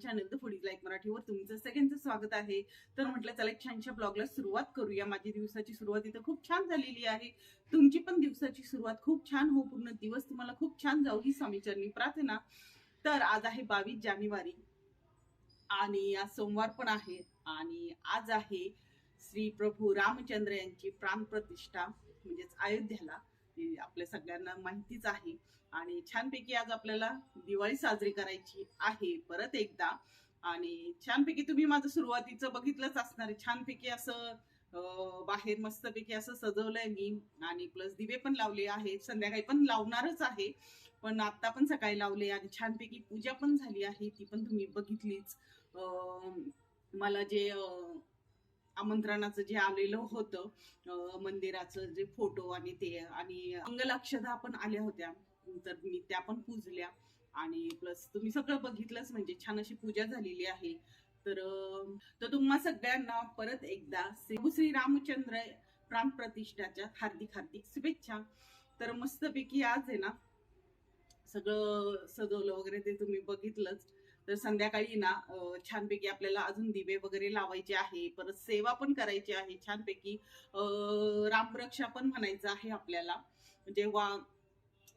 Channel the foodies like मराठीवर. तुमचं सगळ्यांचं स्वागत आहे. तर म्हटलं चला एक छानशा ब्लॉगला सुरुवात करूया. माझी दिवसाची सुरुवात इथं खूप छान झालेली आहे. तुमची पण दिवसाची सुरुवात खूप छान हो. पूर्ण दिवस तुम्हाला खूप छान जाऊ ही स्वामीचरणी प्रार्थना. तर आज आहे बावीस जानेवारी. आणि आज सोमवार पण आहे. आणि आज आहे श्री प्रभू रामचंद्र यांची प्राणप्रतिष्ठा म्हणजेच अयोध्याला. हे आपल्या सगळ्यांना माहितीच आहे. आणि छानपैकी आज आपल्याला दिवाळी साजरी करायची आहे परत एकदा. आणि छानपैकी तुम्ही माझं सुरुवातीचं बघितलंच असणार आहे. छानपैकी असं बाहेर मस्तपैकी असं सजवलंय मी. आणि प्लस दिवे पण लावले आहेत. संध्याकाळी पण लावणारच आहे. पण आता पण सकाळी लावले आणि छानपैकी पूजा पण झाली आहे. ती पण तुम्ही बघितलीच. अं, मला जे आमंत्रणाचं जे आलेलं होतं मंदिराचं जे फोटो आणि ते आणि अंगलाक्षदा पण आल्या होत्या. तर मी त्या पण पूजल्या. आणि प्लस तुम्ही सगळं बघितलंच म्हणजे छान अशी पूजा झालेली आहे. तर तर तुम्हा सगळ्यांना परत एकदा श्री श्री रामचंद्र प्राण प्रतिष्ठाच्या हार्दिक हार्दिक शुभेच्छा. तर मस्तपैकी आज आहे ना सगळं सजवलं वगैरे ते तुम्ही बघितलंच. तर संध्याकाळी ना छानपैकी आपल्याला अजून दिवे वगैरे लावायचे आहे परत सेवा पण करायची आहे छानपैकी. रामरक्षा पण म्हणायचं आहे आपल्याला. म्हणजे जेव्हा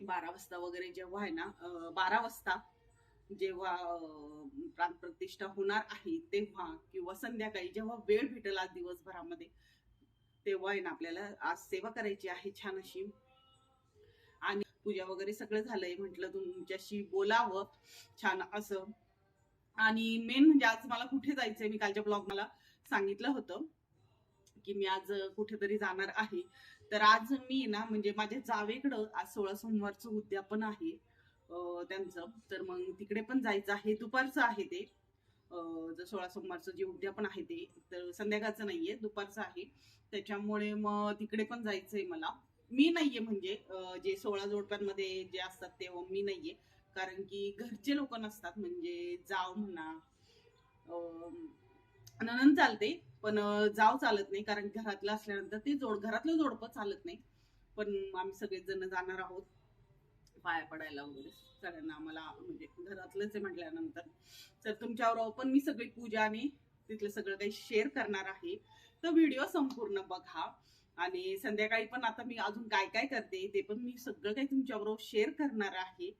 बारा वाजता वगैरे जेव्हा आहे ना बारा वाजता जेव्हा प्राण प्राणप्रतिष्ठा होणार आहे तेव्हा किंवा संध्याकाळी जेव्हा वेळ भेटेल आज दिवसभरामध्ये तेव्हा आहे ना आपल्याला आज सेवा करायची आहे छान अशी. आणि पूजा वगैरे सगळं झालंय म्हटलं तुमच्याशी बोलावं. छान असं. आणि मेन म्हणजे आज मला कुठे जायचंय मी कालच्या ब्लॉग मला सांगितलं होतं की मी आज कुठेतरी जाणार आहे. तर आज मी ना म्हणजे माझ्या जावेकडं आज सोळा सोमवारचं उद्यापन आहे त्यांचं. तर मग तिकडे पण जायचं आहे. दुपारचं आहे ते. जर सोळा सोमवारचं जे उद्यापन आहे ते तर संध्याकाळचं नाहीये दुपारचं आहे. त्याच्यामुळे मग तिकडे पण जायचंय मला. मी नाहीये म्हणजे जे सोळा जोडप्यांमध्ये जे असतात तेव्हा मी नाहीये. कारण की घरचे लोक नसतात म्हणजे जाव म्हणा अं, चालते पण जाव चालत नाही कारण घरातलं असल्यानंतर ते जोड घरातलं जोडपं चालत नाही. पण आम्ही सगळेच जण जाणार आहोत पाया पडायला वगैरे. सगळ्यांना आम्हाला म्हणजे घरातलंच आहे म्हटल्यानंतर. तर तुमच्यावर पण मी सगळी पूजा आणि तिथलं सगळं काही शेअर करणार आहे. तर व्हिडिओ संपूर्ण बघा. आणि संध्याकाळी पण आता मी अजून काय काय करते ते पण मी सगळं काही तुमच्याबरोबर शेअर करणार आहे.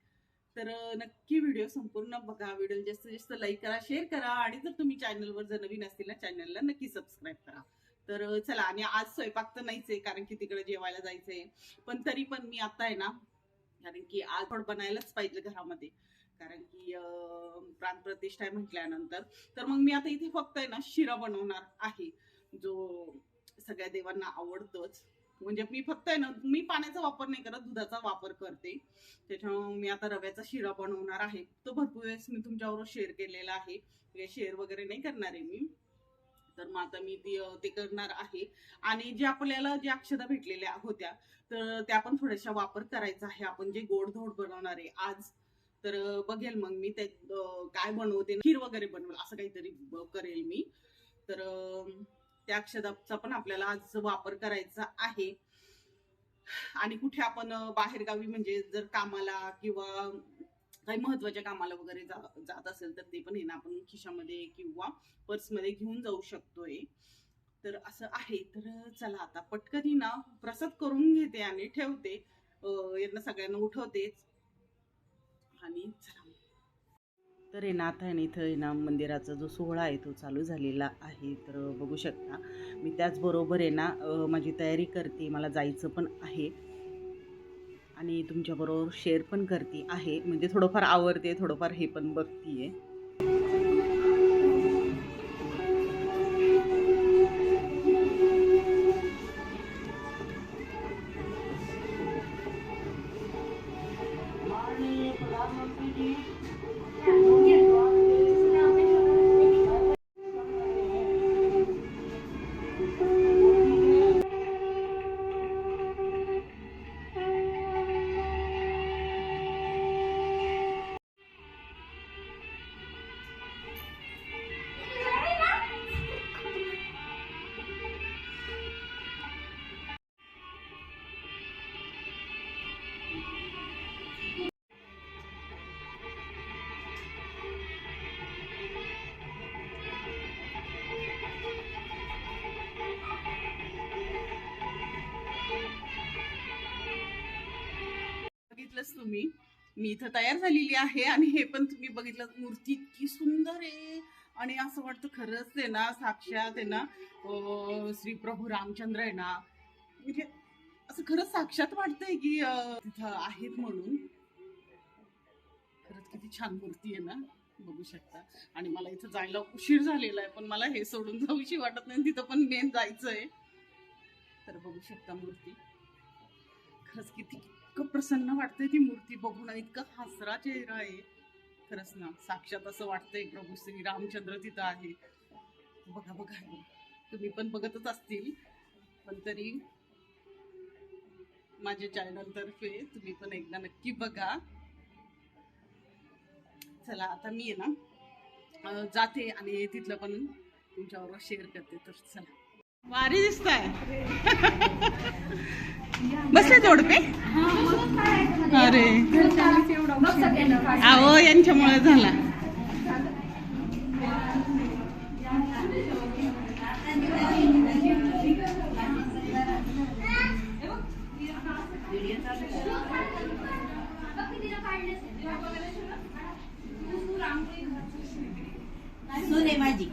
तर नक्की व्हिडिओ संपूर्ण बघा. व्हिडिओ जास्तीत जास्त लाईक करा शेअर करा. आणि जर तुम्ही चॅनलवर जर नवीन असतील ना चॅनलला नक्की सबस्क्राईब करा. तर चला आणि आज स्वयंपाक तर नाहीच आहे कारण की तिकडे जेवायला जायचंय. पण तरी पण मी आता आहे ना कारण की आज थोडं बनायलाच पाहिजे घरामध्ये. कारण की अं, प्राणप्रतिष्ठा आहे म्हटल्यानंतर. तर मग मी आता इथे फक्त आहे ना शिरा बनवणार आहे जो सगळ्या देवांना आवडतोच. म्हणजे मी फक्त आहे ना मी पाण्याचा वापर नाही करत दुधाचा वापर करते. त्याच्यामुळे मी आता रव्याचा शिरा बनवणार आहे. तो भरपूर वेळेस मी तुमच्याबरोबर शेअर केलेला आहे. म्हणजे शेअर वगैरे नाही करणार आहे मी. तर मग आता मी ते करणार आहे. आणि जे आपल्याला जे अक्षता भेटलेल्या होत्या तर त्या पण थोड्याशा वापर करायचा आहे. आपण जे गोडधोड बनवणार आहे आज तर बघेल मग मी ते काय बनवते खीर वगैरे बनवेल असं काहीतरी करेल मी. तर त्या अक्षदाचा पण आपल्याला आज वापर करायचा आहे. आणि कुठे आपण बाहेरगावी म्हणजे जर कामाला किंवा काही महत्त्वाच्या कामाला वगैरे जा- जात असेल तर ते पण हे ना आपण खिशामध्ये किंवा पर्समध्ये घेऊन जाऊ शकतोय. तर असं आहे. तर चला आता पटकनी ना प्रसाद करून घेते आणि ठेवते. यांना सगळ्यांना उठवतेच. आणि चला. तर आहे ना आता आहे ना इथं आहे ना मंदिराचा जो सोहळा आहे तो चालू झालेला आहे. तर बघू शकता. मी त्याचबरोबर आहे ना माझी तयारी करते. मला जायचं पण आहे. आणि तुमच्याबरोबर शेअर पण करते आहे. म्हणजे थोडंफार आवडते थोडंफार हे पण बघते आहे तुम्ही. मी इथं तयार झालेली आहे आणि हे पण तुम्ही बघितलं. मूर्ती इतकी सुंदर आहे. आणि असं वाटतं खरंच आहे ना साक्षात आहे ना श्री प्रभू रामचंद्र आहे ना. म्हणजे असं खरंच साक्षात वाटतंय की तिथं आहेत म्हणून. खरंच किती छान मूर्ती आहे ना बघू शकता. आणि मला इथं जायला उशीर झालेला आहे पण मला हे सोडून जाऊशी वाटत नाही तिथं पण मेन जायचं आहे तर बघू शकता मूर्ती. खरंच किती इतकं प्रसन्न वाटतंय ती मूर्ती बघून आणि इतका हसरा चेहरा आहे. खरंच ना साक्षात असं वाटतंय प्रभू श्री रामचंद्र तिथं आहे. बघा बघा. तुम्ही पण बघतच असतील. पण तरी माझ्या चॅनलतर्फे तुम्ही पण एकदा नक्की बघा. चला आता मी आहे ना जाते आणि तिथलं पण तुमच्याबरोबर शेअर करते. तर चला. वारी दिसत आहे बसले जोडपे अरे. अहो यांच्यामुळे झाला. सुने माझी.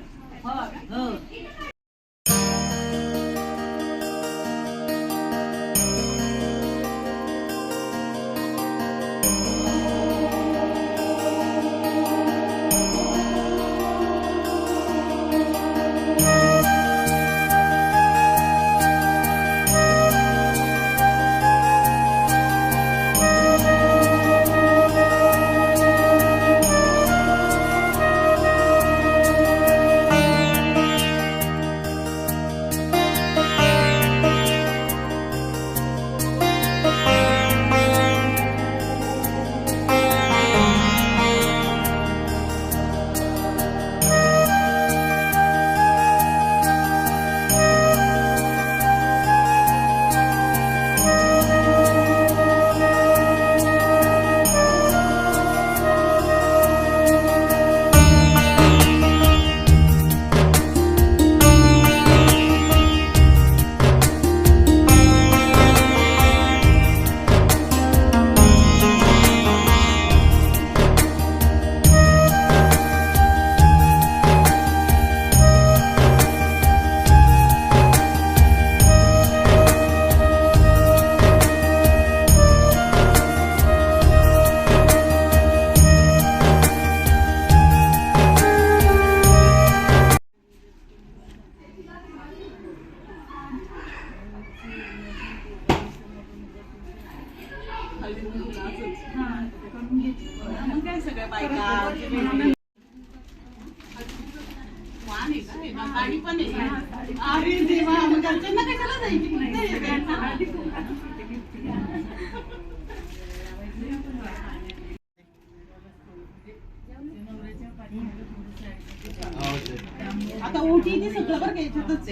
आता ओटी सगळं बरं का याच्यातच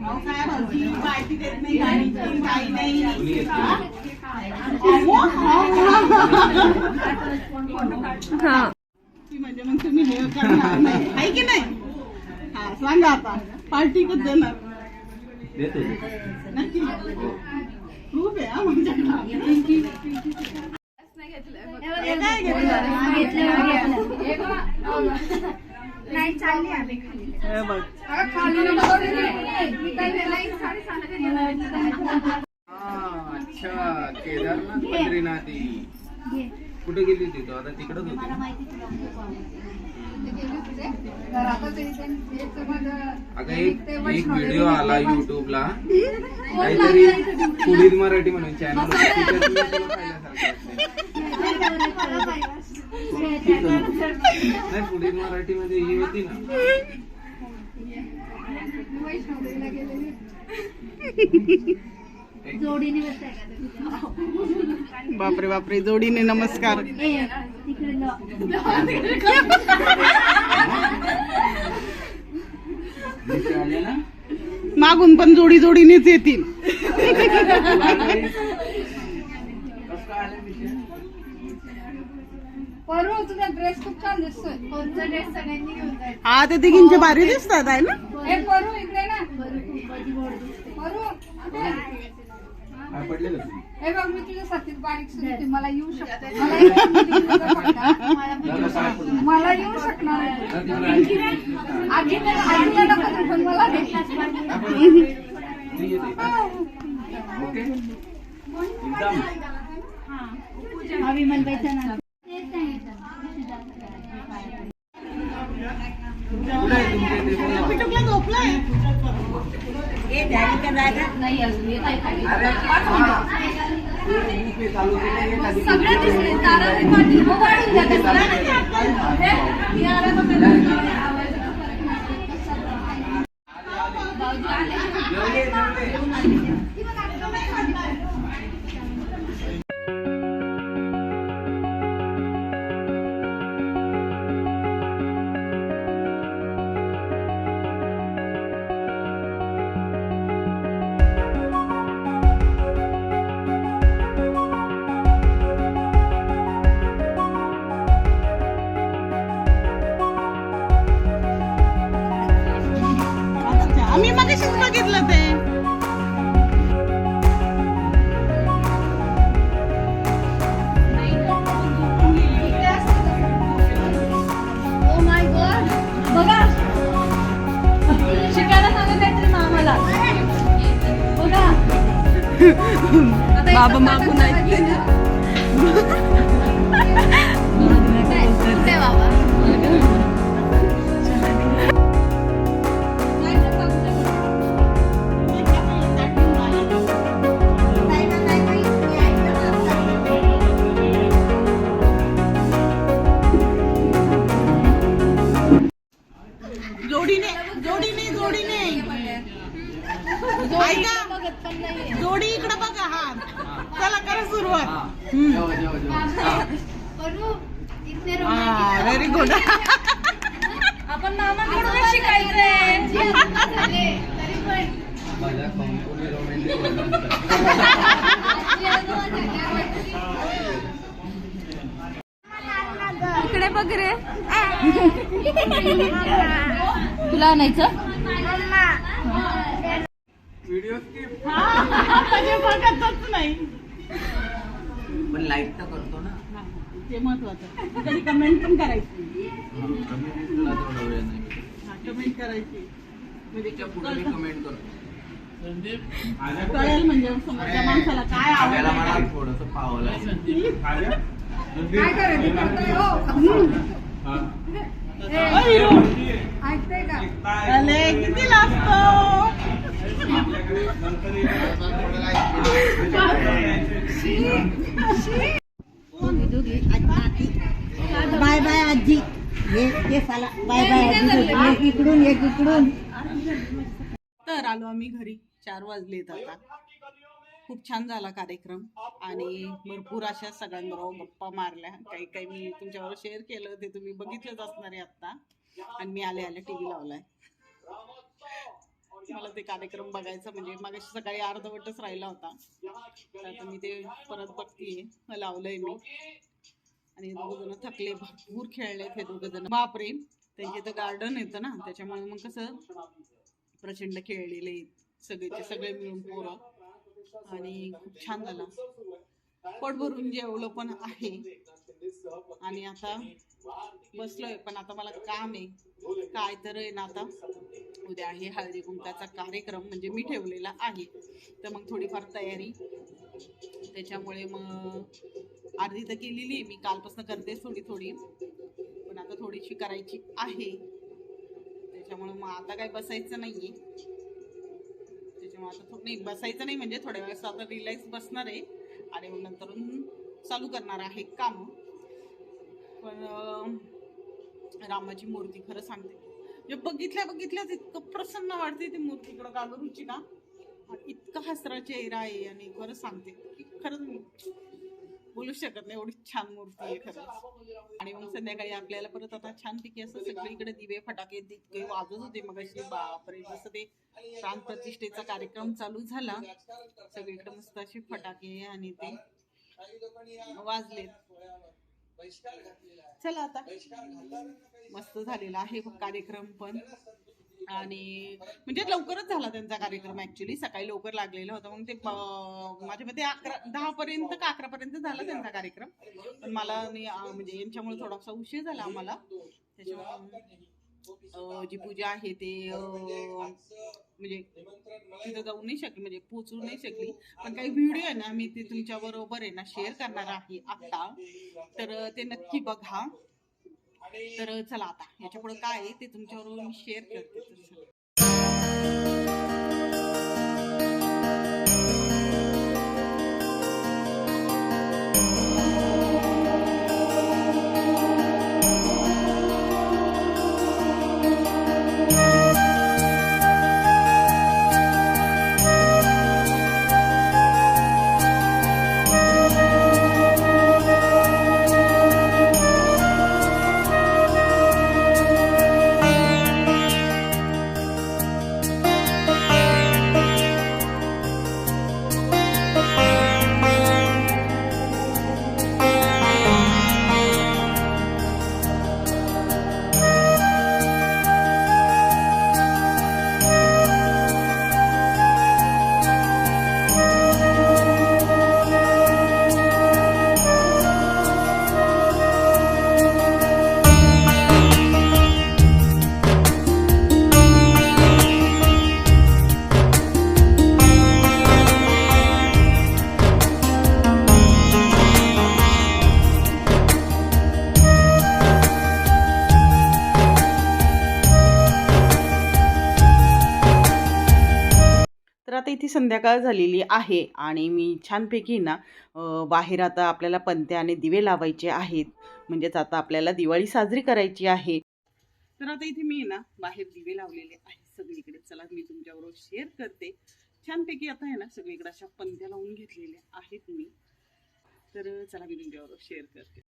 अहो, काय भाऊजी, पार्टी देत नाही, गाडी काही नाही. हा? हा. म्हणजे मग तुम्ही हे करणार नाही आहे की नाही? हा सांगा आता. पार्टी कधी देणार? नक्की. खूप आहे हा हे? नाही चालली आम्ही खाली. हे हा, अच्छा केदारनाथ बद्रीनाथी. कुठे गेली होती तू? आता तिकडच होती अगं एक एक व्हिडिओ आला युट्यूबला काहीतरी पुढील मराठी म्हणून चॅनल नाही पुढील मराठी मध्ये ही होती ना. का बापरे बापरे जोडीने नमस्कार. मागून पण जोडी जोडीनेच येतील. हा ते तिघींचे भारी दिसतात आहे ना? हे बघ मी तुझ्या साथीत बारीक सुद्धा मला येऊ शकते. मला? मला येऊ शकणार. नाही. आजीला आजीला नको देऊ, पण मला दे. ओके? एकदम कुठे आहे तुमचे ते बोला. पिटुकला झोपलाय अरे हा. ते इथे चालू केलं, हे खाली सगळे केलं. दिसले तारा पाठी मगाशीच बघितलं ते? बघा शिकायला सांगत मामाला बघा बाबा मागून ऐकते. इकडे बघ रे? तुला आणायचं? व्हिडिओ स्किप बघतच नाही. पण लाईक तर करतो ना. ते महत्वाचं. कधी कमेंट पण करायची. कमेंट करायची. म्हणजे कमेंट करतो. कळेल म्हणजे समोरच्या माणसाला काय आपल्याला मला आवडतं थोडस पाहावं लागेल. काय करायचं? करतोय हो. ऐकतंय का? अरे किती लागतो बाय बाय आजी. हे हे साला. बाय बाय आजी. एक इकडून एक इकडून. तर आलो आम्ही घरी. चार वाजलेत आता. खूप छान झाला कार्यक्रम. आणि भरपूर अशा सगळ्यांबरोबर गप्पा मारल्या. काही काही मी तुमच्याबरोबर शेअर केलं ते तुम्ही बघितलंच असणार आहे आता आणि मी आले आले टी व्ही लावलाय. मला ते कार्यक्रम बघायचं म्हणजे मग सकाळी अर्धवटच राहिला होता. तर आता मी ते परत बघतीये. लावलंय मी. आणि दोघं जण थकले भरपूर खेळलेत हे दोघं जण. बापरे! त्यांचे तर गार्डन येतं ना त्याच्यामुळे मग कसं? प्रचंड खेळलेले सगळेचे सगळे मिळून पोरं. आणि खूप छान झाला. पोट भरून जेवलं पण आहे. आणि आता बसलोय पण आता मला काम आहे. काय तर आहे ना आता. उद्या आहे हळदी कुंकाचा कार्यक्रम म्हणजे मी ठेवलेला आहे. तर मग थोडीफार तयारी. त्याच्यामुळे मग अर्धी तर केलेली आहे. मी कालपासून करते थोडी थोडी. पण आता थोडीशी करायची आहे. त्याच्यामुळे मग आता काय बसायचं नाहीये. त्याच्यामुळे आता नाही बसायचं नाही म्हणजे थोड्या वेळेस आता रिलॅक्स बसणार आहे. आणि मग नंतर चालू करणार आहे काम. पण रामाची मूर्ती खरं सांगते. म्हणजे बघितल्या बघितल्याच इतकं प्रसन्न वाटते ती मूर्तीकडं कागरूची ना. इतका हसरा चेहरा आहे आणि खरं सांगते. की खरंच बोलू शकत नाही. एवढी छान मूर्ती आहे खरंच. आणि मग संध्याकाळी आपल्याला परत आता छानपैकी असं सगळीकडे दिवे फटाके वाजत होते मग बापरे जसं ते प्राण प्रतिष्ठेचा कार्यक्रम चालू झाला. सगळीकडे मस्त असे फटाके आणि ते वाजलेत. चला आता. मस्त झालेला आहे कार्यक्रम पण. आणि म्हणजे लवकरच झाला त्यांचा कार्यक्रम ऍक्च्युली सकाळी लवकर लागलेला होता. मग ते माझ्या मते अकरा दहा पर्यंत का अकरा पर्यंत झाला त्यांचा कार्यक्रम. पण मला म्हणजे यांच्यामुळे थोडासा उशीर झाला आम्हाला. त्याच्यामुळे जी पूजा आहे ते म्हणजे तिथं जाऊ नाही शकली म्हणजे पोचू नाही शकली. पण काही व्हिडिओ आहे ना मी ते तुमच्या बरोबर आहे ना शेअर करणार आहे आता तर ते नक्की बघा. तर चला आता याच्यापुढे काय आहे ते तुमच्याबरोबर मी शेअर करते. आता इथे संध्याकाळ झालेली आहे आणि मी छानपैकी ना बाहेर आता आपल्याला पंत्या आणि दिवे लावायचे आहेत. म्हणजेच आता आपल्याला दिवाळी साजरी करायची आहे. तर आता इथे मी ना बाहेर दिवे लावलेले आहेत सगळीकडे. चला मी तुमच्याबरोबर शेअर करते. छानपैकी आता आहे ना सगळीकडे अशा पंत्या लावून घेतलेल्या आहेत मी. तर चला मी तुमच्याबरोबर शेअर करते.